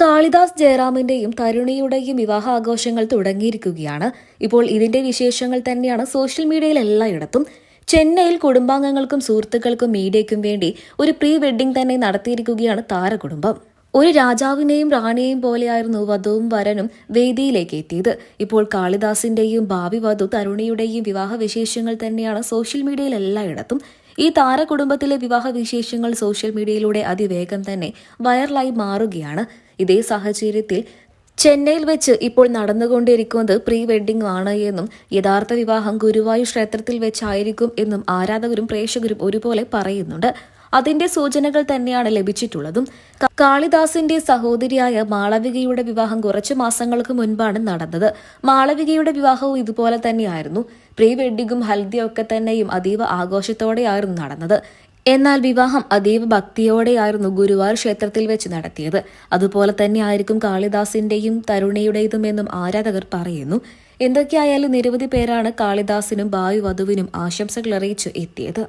കാളിദാസ് ജയറാമിന്റെയും തരുണിയുടെയും വിവാഹാഘോഷങ്ങൾ തുടങ്ങിയിരിക്കുകയാണ്. ഇപ്പോൾ ഇതിന്റെ വിശേഷങ്ങൾ തന്നെയാണ് സോഷ്യൽ മീഡിയയിൽ എല്ലായിടത്തും. ചെന്നൈയിൽ കുടുംബാംഗങ്ങൾക്കും സുഹൃത്തുക്കൾക്കും മീഡിയയ്ക്കും വേണ്ടി ഒരു പ്രീ വെഡിംഗ് തന്നെ നടത്തിയിരിക്കുകയാണ് താരകുടുംബം. ഒരു രാജാവിനെയും റാണിയെയും പോലെയായിരുന്നു വധുവും വരനും വേദിയിലേക്ക് എത്തിയത്. ഇപ്പോൾ കാളിദാസിന്റെയും ഭാവി വധു തരുണിയുടെയും വിവാഹ വിശേഷങ്ങൾ തന്നെയാണ് സോഷ്യൽ മീഡിയയിൽ എല്ലായിടത്തും. ഈ താരകുടുംബത്തിലെ വിവാഹ വിശേഷങ്ങൾ സോഷ്യൽ മീഡിയയിലൂടെ അതിവേഗം തന്നെ വൈറലായി മാറുകയാണ്. ഇതേ സാഹചര്യത്തിൽ ചെന്നൈയിൽ വെച്ച് ഇപ്പോൾ നടന്നുകൊണ്ടിരിക്കുന്നത് പ്രീ വെഡിംഗ് ആണ് എന്നും യഥാർത്ഥ വിവാഹം ഗുരുവായൂർ ക്ഷേത്രത്തിൽ വെച്ചായിരിക്കും എന്നും ആരാധകരും പ്രേക്ഷകരും ഒരുപോലെ പറയുന്നുണ്ട്. അതിന്റെ സൂചനകൾ തന്നെയാണ് ലഭിച്ചിട്ടുള്ളതും. കാളിദാസിന്റെ സഹോദരിയായ മാളവികയുടെ വിവാഹം കുറച്ചു മാസങ്ങൾക്ക് മുൻപാണ് നടന്നത്. മാളവികയുടെ വിവാഹവും ഇതുപോലെ തന്നെയായിരുന്നു. പ്രീ വെഡിങ്ങും ഹൽദിയും ഒക്കെ തന്നെയും അതീവ ആഘോഷത്തോടെയായിരുന്നു നടന്നത്. എന്നാൽ വിവാഹം അതീവ ഭക്തിയോടെയായിരുന്നു ഗുരുവായൂർ ക്ഷേത്രത്തിൽ വെച്ച് നടത്തിയത്. അതുപോലെ തന്നെ ആയിരിക്കും കാളിദാസിന്റെയും തരുണിയുടേതും എന്നും ആരാധകർ പറയുന്നു. എന്തൊക്കെയായാലും നിരവധി പേരാണ് കാളിദാസിനും ഭാവി വധുവിനും ആശംസകൾ അറിയിച്ച് എത്തിയത്.